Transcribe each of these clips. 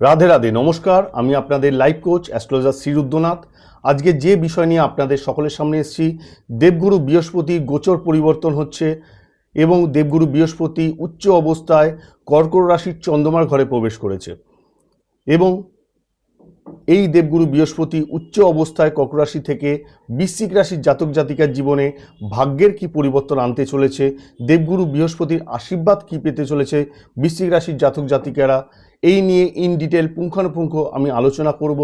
রাধে রাধে, নমস্কার। আমি আপনাদের লাইফ কোচ অ্যাস্ট্রোলজার শ্রীরুদ্রনাথ। আজকে যে বিষয় নিয়ে আপনাদের সকলের সামনে এসেছি, দেবগুরু বৃহস্পতি গোচর পরিবর্তন হচ্ছে এবং দেবগুরু বৃহস্পতি উচ্চ অবস্থায় কর্কট রাশির চন্দ্রমার ঘরে প্রবেশ করেছে এবং এই দেবগুরু বৃহস্পতি উচ্চ অবস্থায় কর্কট রাশি থেকে বৃশ্চিক রাশির জাতক জাতিকার জীবনে ভাগ্যের কি পরিবর্তন আনতে চলেছে, দেবগুরু বৃহস্পতির আশীর্বাদ কি পেতে চলেছে বৃশ্চিক রাশির জাতক জাতিকারা এই নিয়ে ইন ডিটেল পুঙ্খানুপুঙ্খ আমি আলোচনা করব,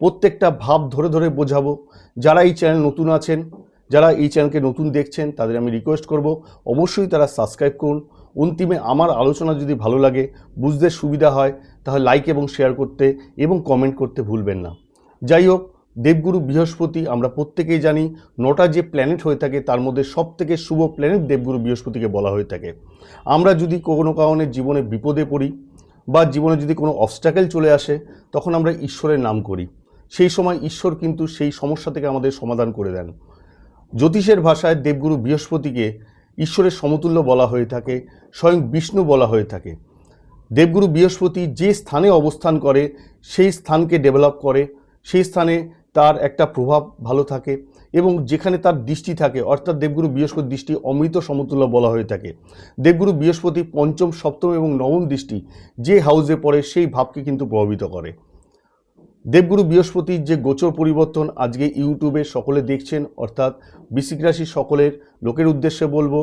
প্রত্যেকটা ভাব ধরে ধরে বোঝাবো। যারা এই চ্যানেল নতুন আছেন, যারা এই চ্যানেলকে নতুন দেখছেন, তাদের আমি রিকোয়েস্ট করব, অবশ্যই তারা সাবস্ক্রাইব করুন। অন্তিমে আমার আলোচনা যদি ভালো লাগে, বুঝতে সুবিধা হয়, তাহলে লাইক এবং শেয়ার করতে এবং কমেন্ট করতে ভুলবেন না। যাই হোক, দেবগুরু বৃহস্পতি, আমরা প্রত্যেকেই জানি, নটা যে প্ল্যানেট হয়ে থাকে, তার মধ্যে সব থেকে শুভ প্ল্যানেট দেবগুরু বৃহস্পতিকে বলা হয়ে থাকে। আমরা যদি কোনো কারণে জীবনে বিপদে পড়ি বা জীবনে যদি কোনো অবস্টাকেল চলে আসে, তখন আমরা ঈশ্বরের নাম করি। সেই সময় ঈশ্বর কিন্তু সেই সমস্যা থেকে আমাদের সমাধান করে দেন। জ্যোতিষের ভাষায় দেবগুরু বৃহস্পতিকে ঈশ্বরের সমতুল্য বলা হয়ে থাকে, স্বয়ং বিষ্ণু বলা হয়ে থাকে। দেবগুরু বৃহস্পতি যে স্থানে অবস্থান করে, সেই স্থানকে ডেভেলপ করে, সেই স্থানে তার একটা প্রভাব ভালো থাকে। এবং যেখানে তার দৃষ্টি থাকে, অর্থাৎ দেবগুরু বৃহস্পতি দৃষ্টি অমৃত সমতুল্য বলা হয়ে থাকে। দেবগুরু বৃহস্পতি পঞ্চম, সপ্তম এবং নবম দৃষ্টি যে হাউসে পড়ে, সেই ভাবকে কিন্তু প্রভাবিত করে। দেবগুরু বৃহস্পতির যে গোচর পরিবর্তন আজকে ইউটিউবে সকলে দেখছেন, অর্থাৎ বৃশ্চিক রাশির সকলের, লোকের উদ্দেশ্যে বলব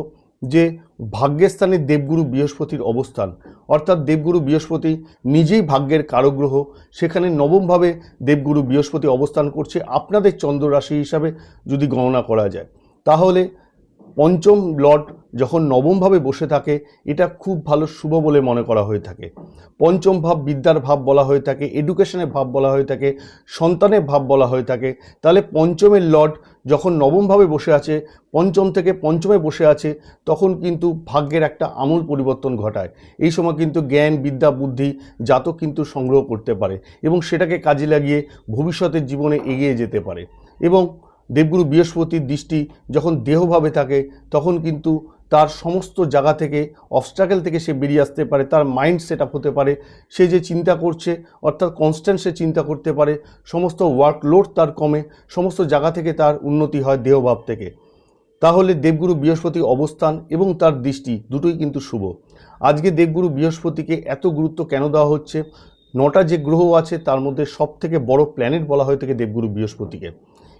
যে ভাগ্যস্থানে দেবগুরু বৃহস্পতির অবস্থান, অর্থাৎ দেবগুরু বৃহস্পতি নিজেই ভাগ্যের কারগ্রহ, সেখানে নবমভাবে দেবগুরু বৃহস্পতি অবস্থান করছে আপনাদের চন্দ্র রাশি হিসাবে যদি গণনা করা যায়। তাহলে পঞ্চম লর্ড যখন নবমভাবে বসে থাকে, এটা খুব ভালো শুভ বলে মনে করা হয়ে থাকে। পঞ্চম ভাব বিদ্যার ভাব বলা হয়ে থাকে এডুকেশনের ভাব বলা হয়ে থাকে, সন্তানের ভাব বলা হয়ে থাকে। তাহলে পঞ্চমের লর্ড যখন নবমভাবে বসে আছে, পঞ্চম থেকে পঞ্চমে বসে আছে, তখন কিন্তু ভাগ্যের একটা আমূল পরিবর্তন ঘটায়। এই সময় কিন্তু জ্ঞান, বিদ্যা, বুদ্ধি জাতক কিন্তু সংগ্রহ করতে পারে এবং সেটাকে কাজে লাগিয়ে ভবিষ্যতের জীবনে এগিয়ে যেতে পারে। এবং দেবগুরু বৃহস্পতির দৃষ্টি যখন দেহভাবে থাকে, তখন কিন্তু তার সমস্ত জায়গা থেকে অবস্ট্রাকেল থেকে সে বেরিয়ে আসতে পারে, তার মাইন্ড সেট আপ হতে পারে, সে যে চিন্তা করছে, অর্থাৎ কনস্ট্যান্ট সে চিন্তা করতে পারে, সমস্ত ওয়ার্কলোড তার কমে, সমস্ত জায়গা থেকে তার উন্নতি হয় দেহভাব থেকে। তাহলে দেবগুরু বৃহস্পতি অবস্থান এবং তার দৃষ্টি দুটোই কিন্তু শুভ। আজকে দেবগুরু বৃহস্পতিকে এত গুরুত্ব কেন দেওয়া হচ্ছে? নটা যে গ্রহ আছে, তার মধ্যে সব থেকে বড় প্ল্যানেট বলা হয়ে থাকে দেবগুরু বৃহস্পতিকে।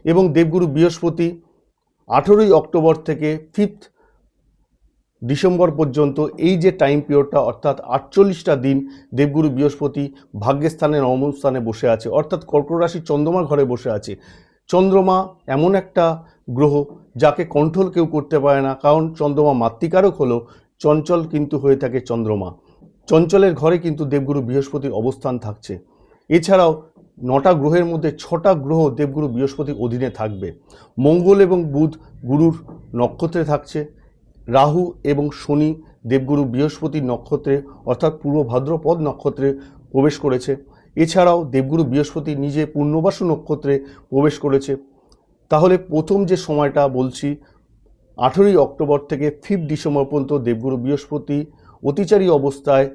এবং দেবগুরু বৃহস্পতি আঠেরোই অক্টোবর থেকে ফিফথ ডিসেম্বর পর্যন্ত এই যে টাইম পিরিয়ডটা অর্থাৎ আটচল্লিশটা দিন দেবগুরু বৃহস্পতি ভাগ্যস্থানে নবম স্থানে বসে আছে, অর্থাৎ কর্কট রাশি চন্দ্রমার ঘরে বসে আছে। চন্দ্রমা এমন একটা গ্রহ যাকে কন্ট্রোল কেউ করতে পারে না, কারণ চন্দ্রমা মাতৃকারক হলো, চঞ্চল কিন্তু হয়ে থাকে চন্দ্রমা। চঞ্চলের ঘরে কিন্তু দেবগুরু বৃহস্পতির অবস্থান থাকছে। এছাড়াও নটা গ্রহের মধ্যে ছটা গ্রহ দেবগুরু বৃহস্পতির অধীনে থাকবে। মঙ্গল এবং বুধ গুরুর নক্ষত্রে থাকছে রাহু এবং শনি দেবগুরু বৃহস্পতি নক্ষত্রে, অর্থাৎ পূর্ব ভাদ্রপদ নক্ষত্রে প্রবেশ করেছে। এছাড়াও দেবগুরু বৃহস্পতি নিজে পূর্ণবাসু নক্ষত্রে প্রবেশ করেছে। তাহলে প্রথম যে সময়টা বলছি, আঠেরোই অক্টোবর থেকে ফিফ ডিসেম্বর পর্যন্ত দেবগুরু বৃহস্পতি অতিচারী অবস্থায়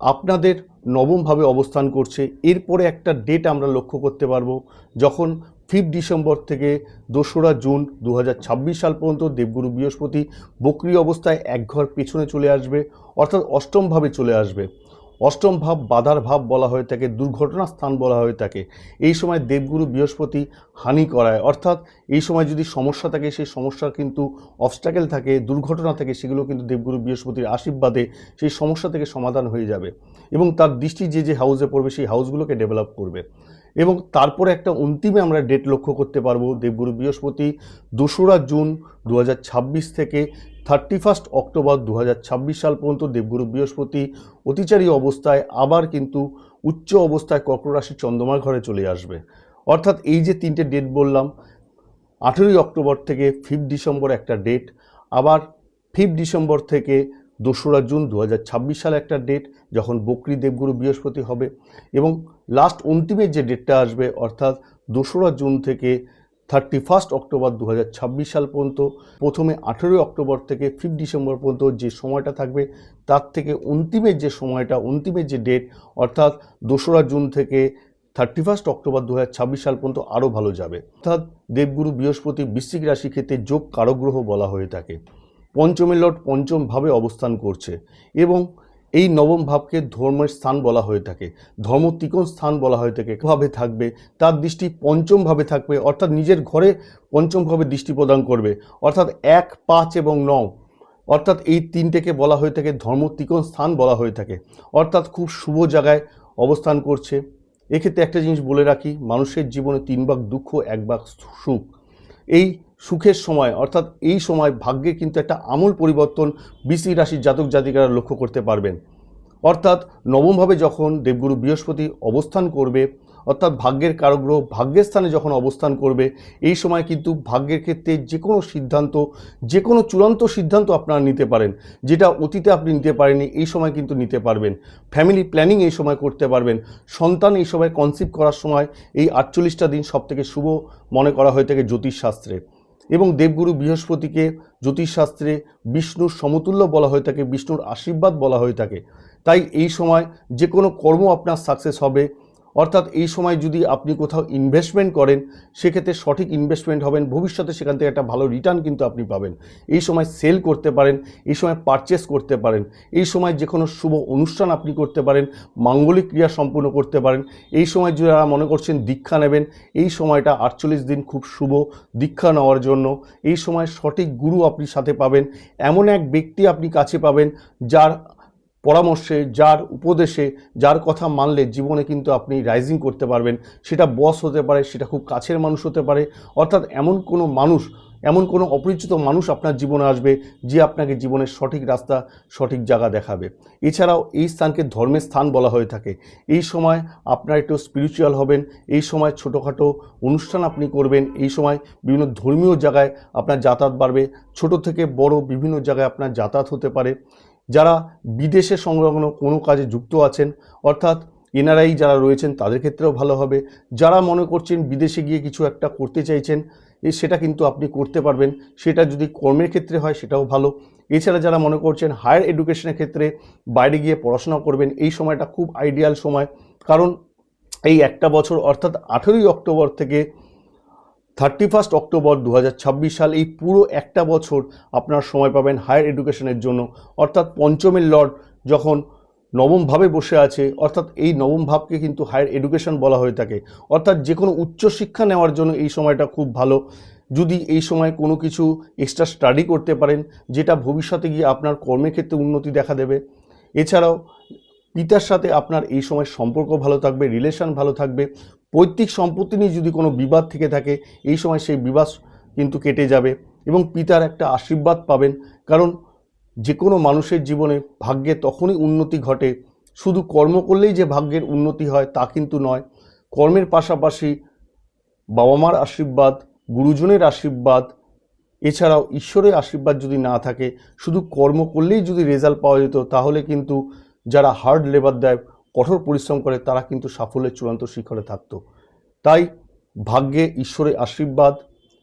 আপনাদের নবমভাবে অবস্থান করছে। এরপরে একটা ডেট আমরা লক্ষ্য করতে পারব, যখন ফিফথ ডিসেম্বর থেকে দোসরা জুন দু হাজার ছাব্বিশ সাল পর্যন্ত দেবগুরু বৃহস্পতি বক্রি অবস্থায় এক ঘর পেছনে চলে আসবে, অর্থাৎ অষ্টমভাবে চলে আসবে। অষ্টম ভাব বাধার ভাব বলা হয়ে থাকে দুর্ঘটনা স্থান বলা হয়ে থাকে। এই সময় দেবগুরু বৃহস্পতি হানি করায়, অর্থাৎ এই সময় যদি সমস্যা থাকে, সেই সমস্যার কিন্তু অবস্টাকেল থাকে, দুর্ঘটনা থাকে, সেগুলো কিন্তু দেবগুরু বৃহস্পতির আশীর্বাদে সেই সমস্যা থেকে সমাধান হয়ে যাবে। এবং তার দৃষ্টি যে যে হাউসে পড়বে, সেই হাউসগুলোকে ডেভেলপ করবে। এবং তারপরে একটা অন্তিমে আমরা ডেট লক্ষ্য করতে পারব, দেবগুরু বৃহস্পতি, দোসরা জুন দু হাজার ছাব্বিশ থেকে থার্টি ফার্স্ট অক্টোবর দু হাজার ছাব্বিশ সাল পর্যন্ত দেবগুরু বৃহস্পতি অতিচারী অবস্থায় আবার কিন্তু উচ্চ অবস্থায় কর্কট রাশি চন্দ্রমার ঘরে চলে আসবে। অর্থাৎ এই যে তিনটে ডেট বললাম, আঠেরোই অক্টোবর থেকে ফিফথ ডিসেম্বর একটা ডেট আবার ফিফথ ডিসেম্বর থেকে দোসরা জুন দু সালে একটা ডেট যখন বকরি দেবগুরু বৃহস্পতি হবে এবং লাস্ট অন্তিমের যে ডেটটা আসবে অর্থাৎ দোসরা জুন থেকে থার্টি ফার্স্ট অক্টোবর দু হাজার ছাব্বিশ সাল পর্যন্ত, প্রথমে আঠেরোই অক্টোবর থেকে ফিফ ডিসেম্বর পর্যন্ত যে সময়টা থাকবে তার থেকে অন্তিমের যে সময়টা অন্তিমের যে ডেট অর্থাৎ দোসরা জুন থেকে থার্টি ফার্স্ট অক্টোবর দু হাজার ছাব্বিশ সাল পর্যন্ত আরও ভালো যাবে। অর্থাৎ দেবগুরু বৃহস্পতি বৃশ্চিক রাশি ক্ষেত্রে যোগ কারগ্রহ বলা হয়ে থাকে। পঞ্চমের লট পঞ্চমভাবে অবস্থান করছে এবং এই নবম ভাবকে ধর্মের স্থান বলা হয়ে থাকে ধর্ম ত্রিকোণ স্থান বলা হয়ে থাকে, ভাবে থাকবে, তার দৃষ্টি পঞ্চমভাবে থাকবে, অর্থাৎ নিজের ঘরে পঞ্চমভাবে দৃষ্টি প্রদান করবে, অর্থাৎ এক, পাঁচ এবং নয় অর্থাৎ এই তিনটেকে বলা হয়ে থাকে ধর্ম ত্রিকোণ স্থান বলা হয়ে থাকে, অর্থাৎ খুব শুভ জায়গায় অবস্থান করছে। এক্ষেত্রে একটা জিনিস বলে রাখি, মানুষের জীবনে তিন ভাগ দুঃখ, এক ভাগ সুখ। এই সুখের সময়, অর্থাৎ এই সময় ভাগ্যে কিন্তু একটা আমূল পরিবর্তন বৃশ্চিক রাশির জাতক জাতিকারা লক্ষ্য করতে পারবেন। অর্থাৎ নবমভাবে যখন দেবগুরু বৃহস্পতি অবস্থান করবে, অর্থাৎ ভাগ্যের কারগ্রহ ভাগ্যের স্থানে যখন অবস্থান করবে, এই সময় কিন্তু ভাগ্যের ক্ষেত্রে যে কোনো সিদ্ধান্ত যে কোনো চূড়ান্ত সিদ্ধান্ত আপনারা নিতে পারেন, যেটা অতীতে আপনি নিতে পারেননি, এই সময় কিন্তু নিতে পারবেন। ফ্যামিলি প্ল্যানিং এই সময় করতে পারবেন, সন্তান এই সময় কনসিভ করার সময় এই আটচল্লিশটা দিন সবথেকে শুভ মনে করা হয়ে থাকে জ্যোতিষশাস্ত্রে। এবং দেবগুরু বৃহস্পতিকে জ্যোতিষশাস্ত্রে বিষ্ণুর সমতুল্য বলা হয়ে থাকে, বিষ্ণুর আশীর্বাদ বলা হয়ে থাকে। তাই এই সময় যে কোনো কর্ম আপনার সাকসেস হবে। অর্থাৎ এই সময় যদি আপনি কোথাও ইনভেস্টমেন্ট করেন, সেক্ষেত্রে সঠিক ইনভেস্টমেন্ট হবেন, ভবিষ্যতে সেখান থেকে একটা ভালো রিটার্ন কিন্তু আপনি পাবেন। এই সময় সেল করতে পারেন, এই সময় পারচেস করতে পারেন, এই সময় যে কোনো শুভ অনুষ্ঠান আপনি করতে পারেন, মাঙ্গলিক ক্রিয়া সম্পূর্ণ করতে পারেন, এই সময় যারা মনে করছেন দীক্ষা নেবেন, এই সময়টা আটচল্লিশ দিন খুব শুভ দীক্ষা নেওয়ার জন্য, এই সময় সঠিক গুরু আপনি সাথে পাবেন, এমন এক ব্যক্তি আপনি কাছে পাবেন, যার পরামর্শে, যার উপদেশে, যার কথা মানলে জীবনে কিন্তু আপনি রাইজিং করতে পারবেন। সেটা বস হতে পারে, সেটা খুব কাছের মানুষ হতে পারে। অর্থাৎ এমন কোনো মানুষ, এমন কোনো অপরিচিত মানুষ আপনার জীবনে আসবে, যে আপনাকে জীবনের সঠিক রাস্তা, সঠিক জায়গা দেখাবে। এছাড়াও এই স্থানকে ধর্মের স্থান বলা হয়ে থাকে। এই সময় আপনার একটু স্পিরিচুয়াল হবেন, এই সময় ছোটোখাটো অনুষ্ঠান আপনি করবেন, এই সময় বিভিন্ন ধর্মীয় জায়গায় আপনার যাতায়াত বাড়বে। ছোট থেকে বড় বিভিন্ন জায়গায় আপনার যাতায়াত হতে পারে। যারা বিদেশে সংলগ্ন কোনো কাজে যুক্ত আছেন, অর্থাৎ এনআরআই যারা রয়েছেন তাদের ক্ষেত্রেও ভালো হবে। যারা মনে করছেন বিদেশে গিয়ে কিছু একটা করতে চাইছেন সেটা কিন্তু আপনি করতে পারবেন। সেটা যদি কর্মের ক্ষেত্রে হয় সেটাও ভালো। এছাড়া যারা মনে করছেন হায়ার এডুকেশনের ক্ষেত্রে বাইরে গিয়ে পড়াশোনা করবেন, এই সময়টা খুব আইডিয়াল সময়। কারণ এই একটা বছর, অর্থাৎ আঠেরোই অক্টোবর থেকে থার্টি ফার্স্ট অক্টোবর দু হাজার ছাব্বিশ সাল এই পুরো একটা বছর আপনার সময় পাবেন হায়ার এডুকেশনের জন্য। অর্থাৎ পঞ্চমের লর্ড যখন নবমভাবে বসে আছে, অর্থাৎ এই নবম ভাবকে কিন্তু হায়ার এডুকেশন বলা হয়ে থাকে। অর্থাৎ যে কোনো উচ্চশিক্ষা নেওয়ার জন্য এই সময়টা খুব ভালো। যদি এই সময় কোনো কিছু এক্সট্রা স্টাডি করতে পারেন, যেটা ভবিষ্যতে গিয়ে আপনার কর্মের ক্ষেত্রে উন্নতি দেখা দেবে। এছাড়াও পিতার সাথে আপনার এই সময় সম্পর্ক ভালো থাকবে রিলেশন ভালো থাকবে। পৈতৃক সম্পত্তি নিয়ে যদি কোনো বিবাদ থেকে থাকে, এই সময় সেই বিবাদ কিন্তু কেটে যাবে এবং পিতার একটা আশীর্বাদ পাবেন। কারণ যে কোনো মানুষের জীবনে ভাগ্যে তখনই উন্নতি ঘটে। শুধু কর্ম করলেই যে ভাগ্যের উন্নতি হয় তা কিন্তু নয়। কর্মের পাশাপাশি বাবা মার আশীর্বাদ, গুরুজনের আশীর্বাদ, এছাড়াও ঈশ্বরের আশীর্বাদ যদি না থাকে, শুধু কর্ম করলেই যদি রেজাল্ট পাওয়া যেত, তাহলে কিন্তু যারা হার্ড লেবার দেয় কঠোর পরিশ্রম করে তারা কিন্তু সাফল্যের চূড়ান্ত শিখরে থাকত। তাই ভাগ্যে ঈশ্বরের আশীর্বাদ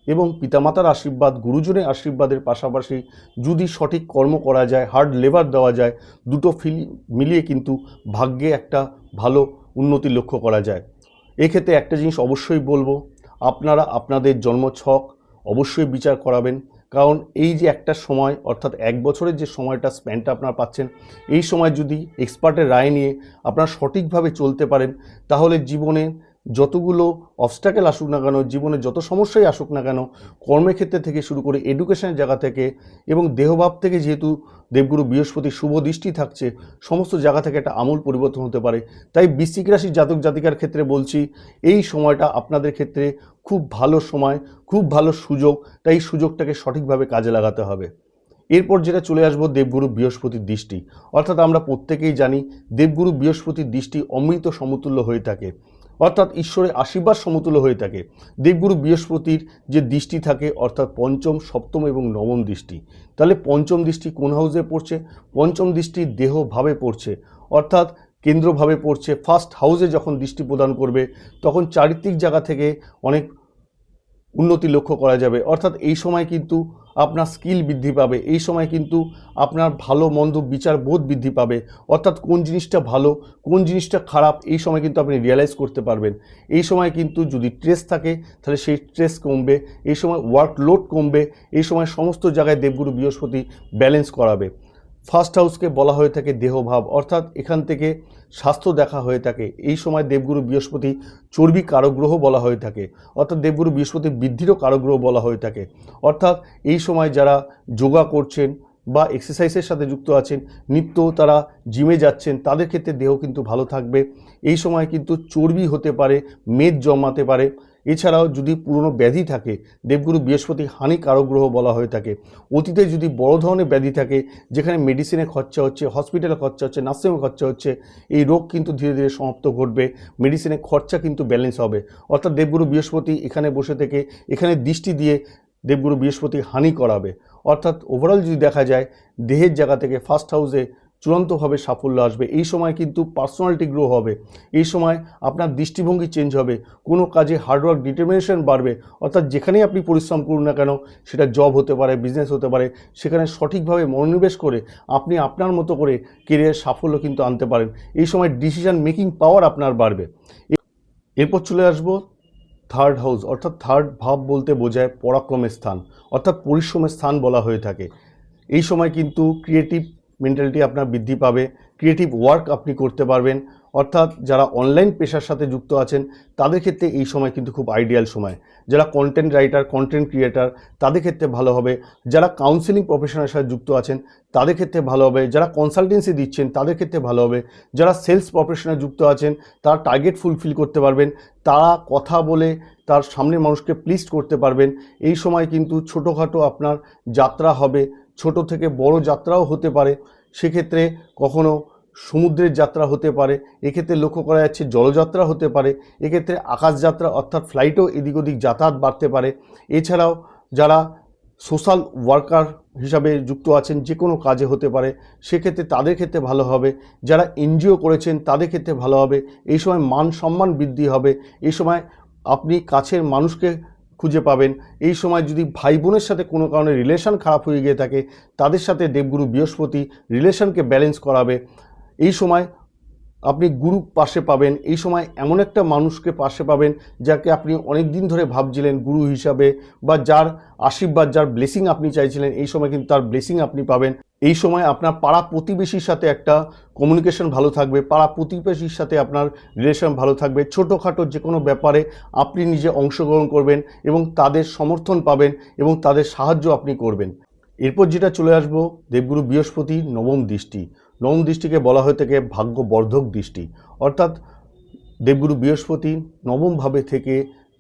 এবং পিতামাতার আশীর্বাদ, গুরুজনের আশীর্বাদের পাশাপাশি যদি সঠিক কর্ম করা যায় হার্ড লেবার দেওয়া যায়, দুটো ফিল মিলিয়ে কিন্তু ভাগ্যে একটা ভালো উন্নতি লক্ষ্য করা যায়। এক্ষেত্রে একটা জিনিস অবশ্যই বলব, আপনারা আপনাদের জন্মছক অবশ্যই বিচার করাবেন। কারণ এই যে একটা সময়, অর্থাৎ এক বছরের যে সময়টা স্প্যানটা আপনারা পাচ্ছেন, এই সময় যদি এক্সপার্টের রায় নিয়ে আপনারা সঠিকভাবে চলতে পারেন, তাহলে জীবনে যতগুলো অবস্টাকেল আসুক না কেন, জীবনে যত সমস্যাই আসুক না কেন কর্মের ক্ষেত্রে থেকে শুরু করে এডুকেশনের জায়গা থেকে এবং দেহভাব থেকে যেহেতু দেবগুরু বৃহস্পতি শুভ দৃষ্টি থাকছে, সমস্ত জায়গা থেকে একটা আমূল পরিবর্তন হতে পারে। তাই বৃশ্চিক রাশির জাতক জাতিকার ক্ষেত্রে বলছি, এই সময়টা আপনাদের ক্ষেত্রে খুব ভালো সময়, খুব ভালো সুযোগ, তাই সুযোগটাকে সঠিকভাবে কাজে লাগাতে হবে। এরপর যেটা চলে আসব দেবগুরু বৃহস্পতির দৃষ্টি। অর্থাৎ আমরা প্রত্যেকেই জানি, দেবগুরু বৃহস্পতির দৃষ্টি অমৃত সমতুল্য হয়ে থাকে। অর্থাৎ ঈশ্বরের আশীর্বাদ সমতুল্য হয়ে থাকে। দেবগুরু বৃহস্পতির যে দৃষ্টি থাকে, অর্থাৎ পঞ্চম, সপ্তম এবং নবম দৃষ্টি। তাহলে পঞ্চম দৃষ্টি কোন হাউসে পড়ছে? পঞ্চম দৃষ্টি দেহভাবে পড়ছে, অর্থাৎ কেন্দ্রভাবে পড়ছে। ফার্স্ট হাউসে যখন দৃষ্টি প্রদান করবে, তখন চারিত্রিক জায়গা থেকে অনেক উন্নতি লক্ষ্য করা যাবে। অর্থাৎ এই সময় কিন্তু আপনার স্কিল বৃদ্ধি পাবে। এই সময় কিন্তু আপনার ভালো, মন্দ বিচার বোধ বৃদ্ধি পাবে। অর্থাৎ কোন জিনিসটা ভালো, কোন জিনিসটা খারাপ, এই সময় কিন্তু আপনি রিয়েলাইজ করতে পারবেন। এই সময় কিন্তু যদি স্ট্রেস থাকে, তাহলে সেই স্ট্রেস কমবে। এই সময় ওয়ার্কলোড কমবে। এই সময় সমস্ত জায়গায় দেবগুরু বৃহস্পতি ব্যালেন্স করাবে। ফার্স্ট হাউসকে বলা হয়ে থাকে দেহভাব। অর্থাৎ এখান থেকে স্বাস্থ্য দেখা হয়ে থাকে। এই সময় দেবগুরু বৃহস্পতি চর্বি কারগ্রহ বলা হয়ে থাকে, অর্থাৎ দেবগুরু বৃহস্পতি বৃদ্ধিরও কারগ্রহ বলা হয়ে থাকে। অর্থাৎ এই সময় যারা যোগা করছেন বা এক্সারসাইজের সাথে যুক্ত আছেন, নিত্য তারা জিমে যাচ্ছেন, তাদের ক্ষেত্রে দেহ কিন্তু ভালো থাকবে। এই সময় কিন্তু চর্বি হতে পারে, মেদ জমাতে পারে এছাড়াও যদি পুরনো ব্যাধি থাকে, দেবগুরু বৃহস্পতি হানিকারক গ্রহ বলা হয়ে থাকে। অতীতে যদি বড় ধরনের ব্যাধি থাকে, যেখানে মেডিসিনে খরচা হচ্ছে হসপিটালে খরচা হচ্ছে নার্সিংহোমে খরচা হচ্ছে, এই রোগ কিন্তু ধীরে ধীরে সমাপ্ত ঘটবে মেডিসিনের খরচা কিন্তু ব্যালেন্স হবে। অর্থাৎ দেবগুরু বৃহস্পতি এখানে বসে থেকে, এখানে দৃষ্টি দিয়ে দেবগুরু বৃহস্পতি হানি করাবে। অর্থাৎ ওভারঅল যদি দেখা যায়, দেহের জায়গা থেকে ফার্স্ট হাউসে চূড়ান্তভাবে সাফল্য আসবে। এই সময় কিন্তু পার্সোনালিটি গ্রো হবে। এই সময় আপনার দৃষ্টিভঙ্গি চেঞ্জ হবে। কোনো কাজে হার্ডওয়ার্ক ডিটারমিনেশন বাড়বে। অর্থাৎ যেখানেই আপনি পরিশ্রম করুন না কেন, সেটা জব হতে পারে বিজনেস হতে পারে, সেখানে সঠিকভাবে মনোনিবেশ করে আপনি আপনার মতো করে কেরিয়ার সাফল্য কিন্তু আনতে পারেন। এই সময় ডিসিশন মেকিং পাওয়ার আপনার বাড়বে। এরপর চলে আসব থার্ড হাউস অর্থাৎ থার্ড ভাব বলতে বোঝায় পরাক্রমের স্থান, অর্থাৎ পরিশ্রমের স্থান বলা হয়ে থাকে। এই সময় কিন্তু ক্রিয়েটিভ মেন্টালিটি আপনার বৃদ্ধি পাবে ক্রিয়েটিভ ওয়ার্ক আপনি করতে পারবেন। অর্থাৎ যারা অনলাইন পেশার সাথে যুক্ত আছেন, তাদের ক্ষেত্রে এই সময় কিন্তু খুব আইডিয়াল সময়। যারা কন্টেন্ট রাইটার কন্টেন্ট ক্রিয়েটার তাদের ক্ষেত্রে ভালো হবে। যারা কাউন্সিলিং প্রফেশনের সাথে যুক্ত আছেন, তাদের ক্ষেত্রে ভালো হবে। যারা কনসালটেন্সি দিচ্ছেন, তাদের ক্ষেত্রে ভালো হবে। যারা সেলস প্রফেশনে যুক্ত আছেন, তারা টার্গেট ফুলফিল করতে পারবেন। তারা কথা বলে তার সামনের মানুষকে প্লিজ করতে পারবেন। এই সময় কিন্তু ছোটোখাটো আপনার যাত্রা হবে। ছোট থেকে বড় যাত্রাও হতে পারে। সেক্ষেত্রে কখনো সমুদ্রের যাত্রা হতে পারে। এক্ষেত্রে লক্ষ্য করা যাচ্ছে জলযাত্রা হতে পারে। এক্ষেত্রে আকাশযাত্রা অর্থাৎ ফ্লাইটও এদিক ওদিক যাতায়াত বাড়তে পারে। এছাড়াও যারা সোশ্যাল ওয়ার্কার হিসাবে যুক্ত আছেন, যে কোনো কাজে হতে পারে, সেক্ষেত্রে তাদের ক্ষেত্রে ভালো হবে। যারা এনজিও করেছেন, তাদের ক্ষেত্রে ভালো হবে। এই সময় মান সম্মান বৃদ্ধি হবে। এই সময় আপনি কাছের মানুষকে খুঁজে পাবেন। এই সময় যদি ভাই বোনের সাথে কোনো কারণে রিলেশন খারাপ হয়ে গিয়ে থাকে, তাদের সাথে দেবগুরু বৃহস্পতি রিলেশনকে ব্যালেন্স করাবে। এই সময় আপনি গুরু পাশে পাবেন। এই সময় এমন একটা মানুষকে পাশে পাবেন যাকে আপনি অনেক দিন ধরে ভাবছিলেন গুরু হিসাবে বা যার আশীর্বাদ, যার ব্লেসিং আপনি চাইছিলেন, এই সময় কিন্তু তার ব্লেসিং আপনি পাবেন। এই সময় আপনার পাড়া প্রতিবেশীর সাথে একটা কমিউনিকেশন ভালো থাকবে, পাড়া প্রতিবেশীর সাথে আপনার রিলেশন ভালো থাকবে। ছোটোখাটো যে কোনো ব্যাপারে আপনি নিজে অংশগ্রহণ করবেন এবং তাদের সমর্থন পাবেন এবং তাদের সাহায্য আপনি করবেন। এরপর যেটা চলে আসব, দেবগুরু বৃহস্পতি নবম দৃষ্টি। নবম দৃষ্টিকে বলা হয়ে থাকে ভাগ্যবর্ধক দৃষ্টি। অর্থাৎ দেবগুরু বৃহস্পতি নবমভাবে থেকে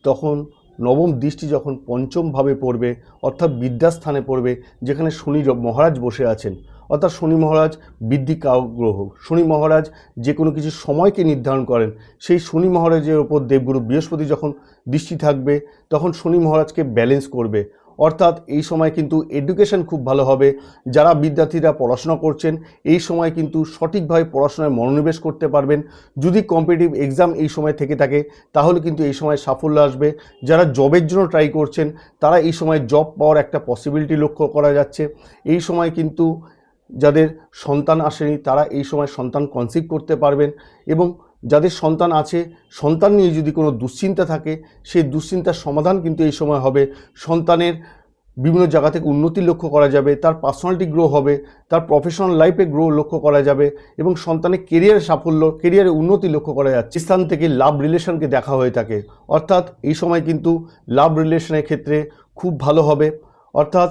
তখন নবম দৃষ্টি যখন পঞ্চমভাবে পড়বে, অর্থাৎ বিদ্যাস্থানে পড়বে, যেখানে শনি মহারাজ বসে আছেন। অর্থাৎ শনি মহারাজ বৃদ্ধি কারক গ্রহ শনি মহারাজ যে কোনো কিছু সময়কে নির্ধারণ করেন, সেই শনি মহারাজের ওপর দেবগুরু বৃহস্পতি যখন দৃষ্টি থাকবে, তখন শনি মহারাজকে ব্যালেন্স করবে। অর্থাৎ এই সময় কিন্তু এডুকেশন খুব ভালো হবে। যারা বিদ্যার্থীরা পড়াশোনা করছেন, এই সময় কিন্তু সঠিকভাবে পড়াশোনায় মনোনিবেশ করতে পারবেন। যদি কম্পিটিটিভ এক্সাম এই সময় থেকে থাকে, তাহলে কিন্তু এই সময় সাফল্য আসবে। যারা জবের জন্য ট্রাই করছেন, তারা এই সময় জব পাওয়ার একটা পসিবিলিটি লক্ষ্য করা যাচ্ছে। এই সময় কিন্তু যাদের সন্তান আসেনি, তারা এই সময় সন্তান কনসিভ করতে পারবেন এবং যাদের সন্তান আছে, সন্তান নিয়ে যদি কোনো দুশ্চিন্তা থাকে, সেই দুশ্চিন্তার সমাধান কিন্তু এই সময় হবে। সন্তানের বিভিন্ন জায়গা থেকে উন্নতি লক্ষ্য করা যাবে, তার পার্সোনালিটি গ্রো হবে, তার প্রফেশনাল লাইফে গ্রো লক্ষ্য করা যাবে এবং সন্তানের কেরিয়ার সাফল্য কেরিয়ারে উন্নতি লক্ষ্য করা যাচ্ছে। স্থান থেকে লাভ রিলেশনকে দেখা হয়ে থাকে। অর্থাৎ এই সময় কিন্তু লাভ রিলেশনের ক্ষেত্রে খুব ভালো হবে। অর্থাৎ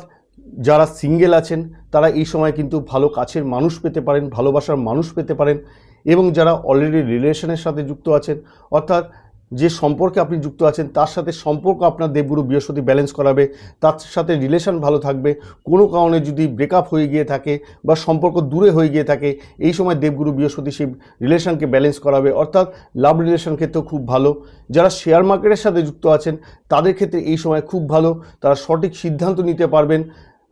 যারা সিঙ্গেল আছেন, তারা এই সময় কিন্তু ভালো কাছের মানুষ পেতে পারেন, ভালোবাসার মানুষ পেতে পারেন। এবং যারা অলরেডি রিলেশনের সাথে যুক্ত আছেন, অর্থাৎ যে সম্পর্কে আপনি যুক্ত আছেন, তার সাথে সম্পর্ক আপনার দেবগুরু বৃহস্পতি ব্যালেন্স করাবে, তার সাথে রিলেশন ভালো থাকবে। কোনো কারণে যদি ব্রেকআপ হয়ে গিয়ে থাকে বা সম্পর্ক দূরে হয়ে গিয়ে থাকে, এই সময় দেবগুরু বৃহস্পতি সেই রিলেশনকে ব্যালেন্স করাবে। অর্থাৎ লাভ রিলেশন ক্ষেত্রেও খুব ভালো। যারা শেয়ার মার্কেটের সাথে যুক্ত আছেন, তাদের ক্ষেত্রে এই সময় খুব ভালো। তারা সঠিক সিদ্ধান্ত নিতে পারবেন।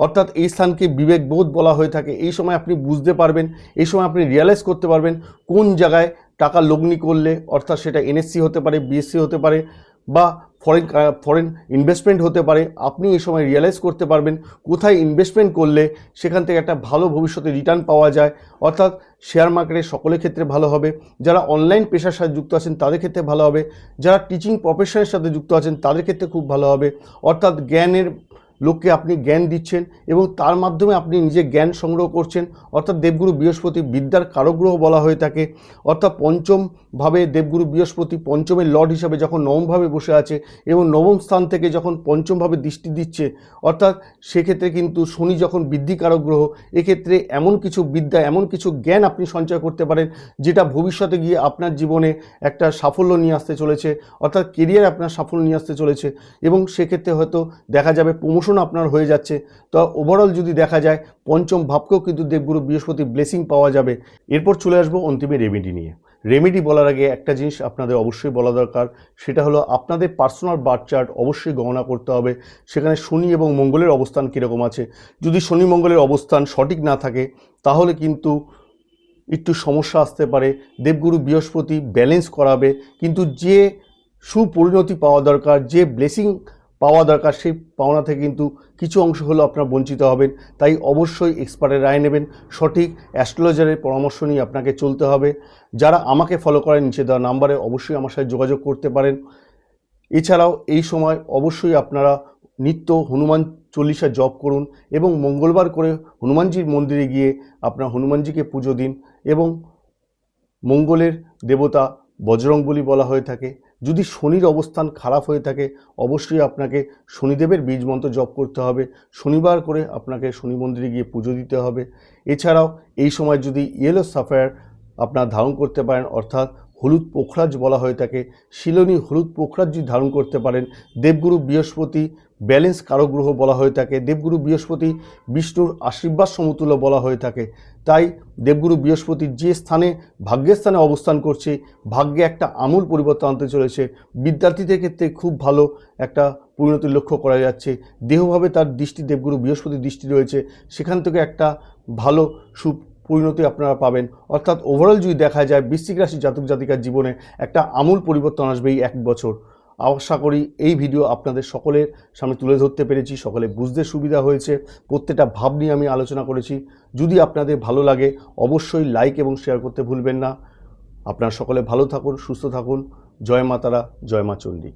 অর্থাৎ এই স্থানকে বিবেকবোধ বলা হয়ে থাকে। এই সময় আপনি বুঝতে পারবেন, এই সময় আপনি রিয়ালাইজ করতে পারবেন কোন জায়গায় টাকা লগ্নি করলে অর্থাৎ সেটা এনএসসি হতে পারে বিএসসি হতে পারে বা ফরেন ফরেন ইনভেস্টমেন্ট হতে পারে। আপনি এই সময় রিয়েলাইজ করতে পারবেন কোথায় ইনভেস্টমেন্ট করলে সেখান থেকে একটা ভালো ভবিষ্যতে রিটার্ন পাওয়া যায়। অর্থাৎ শেয়ার মার্কেটে সকলের ক্ষেত্রে ভালো হবে। যারা অনলাইন পেশার সাথে যুক্ত আছেন তাদের ক্ষেত্রে ভালো হবে। যারা টিচিং প্রফেশনের সাথে যুক্ত আছেন তাদের ক্ষেত্রে খুব ভালো হবে। অর্থাৎ জ্ঞানের লোককে আপনি জ্ঞান দিচ্ছেন এবং তার মাধ্যমে আপনি নিজে জ্ঞান সংগ্রহ করছেন। অর্থাৎ দেবগুরু বৃহস্পতি বিদ্যার কারগ্রহ বলা হয়ে থাকে। অর্থাৎ পঞ্চমভাবে দেবগুরু বৃহস্পতি পঞ্চমের লর্ড হিসাবে যখন নবমভাবে বসে আছে এবং নবম স্থান থেকে যখন পঞ্চমভাবে দৃষ্টি দিচ্ছে, অর্থাৎ সেক্ষেত্রে কিন্তু শনি যখন বৃদ্ধিকারক গ্রহ এক্ষেত্রে এমন কিছু বিদ্যা, এমন কিছু জ্ঞান আপনি সঞ্চয় করতে পারেন যেটা ভবিষ্যতে গিয়ে আপনার জীবনে একটা সাফল্য নিয়ে আসতে চলেছে। অর্থাৎ কেরিয়ার আপনার সাফল্য নিয়ে আসতে চলেছে এবং সেক্ষেত্রে হয়তো দেখা যাবে প্রমোশন আপনার হয়ে যাচ্ছে। তো ওভারঅল যদি দেখা যায়, পঞ্চম ভাবকেও কিন্তু দেবগুরু বৃহস্পতি ব্লেসিং পাওয়া যাবে। এরপর চলে আসব অন্তিমে রেমেডি নিয়ে। রেমেডি বলার আগে একটা জিনিস আপনাদের অবশ্যই বলা দরকার, সেটা হলো আপনাদের পার্সোনাল বার্থ চার্ট অবশ্যই গণনা করতে হবে। সেখানে শনি এবং মঙ্গলের অবস্থান কীরকম আছে? যদি শনি মঙ্গলের অবস্থান সঠিক না থাকে, তাহলে কিন্তু একটু সমস্যা আসতে পারে। দেবগুরু বৃহস্পতি ব্যালেন্স করাবে। কিন্তু যে সুপরিণতি পাওয়া দরকার, যে ব্লেসিং পাওয়া দরকার, সেই পাওনা থেকে কিন্তু কিছু অংশ হলেও আপনারা বঞ্চিত হবেন। তাই অবশ্যই এক্সপার্টের রায় নেবেন। সঠিক অ্যাস্ট্রোলজারের পরামর্শ নিয়ে আপনাকে চলতে হবে। যারা আমাকে ফলো করেন, নিচে দেওয়া নাম্বারে অবশ্যই আমার সাথে যোগাযোগ করতে পারেন। এছাড়াও এই সময় অবশ্যই আপনারা নিত্য হনুমান চল্লিশা জপ করুন এবং মঙ্গলবার করে হনুমানজির মন্দিরে গিয়ে আপনার হনুমানজিকে পুজো দিন এবং মঙ্গলের দেবতা বজরং বলি বলা হয়ে থাকে। যদি শনির অবস্থান খারাপ হয়ে থাকে, অবশ্যই আপনাকে শনিদেবের বীজ মন্ত্র জপ করতে হবে। শনিবার করে আপনাকে শনি মন্দিরে গিয়ে পুজো দিতে হবে। এছাড়াও এই সময় যদি ইয়েলো সাফায়ার আপনার ধারণ করতে পারেন, অর্থাৎ হলুদ পোখরাজ বলা হয়ে থাকে শিলনী হলুদ পোখরাজ যদি ধারণ করতে পারেন। দেবগুরু বৃহস্পতি ব্যালেন্স কারগ্রহ বলা হয়ে থাকে দেবগুরু বৃহস্পতি বিষ্ণুর আশীর্বাদ সমতুল্য বলা হয়ে থাকে তাই দেবগুরু বৃহস্পতি যে স্থানে, ভাগ্যের স্থানে অবস্থান করছে, ভাগ্যে একটা আমূল পরিবর্তন আনতে চলেছে। বিদ্যার্থীদের ক্ষেত্রে খুব ভালো একটা পরিণতি লক্ষ্য করা যাচ্ছে। দেহভাবে তার দৃষ্টি, দেবগুরু বৃহস্পতির দৃষ্টি রয়েছে। সেখান থেকে একটা ভালো সু পরিণতি আপনারা পাবেন। অর্থাৎ ওভারঅল যদি দেখা যায়, বৃশ্চিক রাশি জাতক জাতিকার জীবনে একটা আমূল পরিবর্তন আসবে এই এক বছর। আশা করি এই ভিডিও আপনাদের সকলের সামনে তুলে ধরতে পেরেছি, সকলে বুঝতে সুবিধা হয়েছে, প্রত্যেকটা ভাব নিয়ে আমি আলোচনা করেছি। যদি আপনাদের ভালো লাগে, অবশ্যই লাইক এবং শেয়ার করতে ভুলবেন না। আপনারা সকলে ভালো থাকুন, সুস্থ থাকুন। জয় মাতারা, জয় মা চণ্ডী।